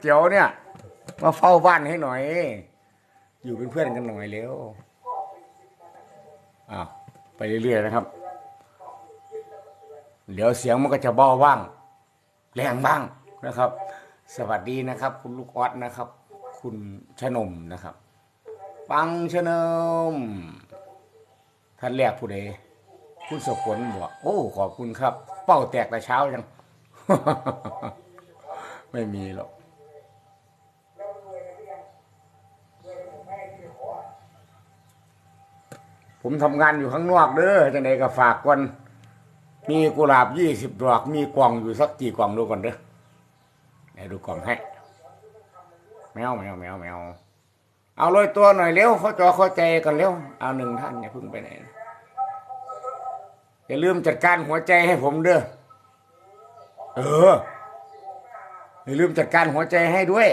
เจียวเนี่ย มาเฝ้าบ้านให้หน่อย อยู่เป็นเพื่อนกันหน่อยเร็วอ้าวไปเรื่อยๆนะครับเดี๋ยวเสียงมันก็จะเบาบ้าง แรงบ้างนะครับ สวัสดีนะครับ คุณลูกออสนะครับ คุณชนมนะครับ ปังชนมท่านแรกผู้ใดคุณสกุลบอกโอ้ ขอบคุณครับ เป้าแตกแต่เช้าจัง ไม่มีหรอก ผมทำงานอยู่ข้างนอกเด้อจังไดก็ฝากก่อนมีกุหลาบยี่สิบดอก มีกล่องอยู่สักกี่กล่องดูก่อนเด้อไหนดูกล่องให้ แมวแมวแมวแมวเอาเลยตัวหน่อยเร็วเขาจอเข้าใจกันเร็ว เอาหนึ่งท่านอย่าพึ่งไปไหนนะอย่าลืมจัดการหัวใจให้ผมเด้อ เออ อย่าลืมจัดการหัวใจให้ด้วย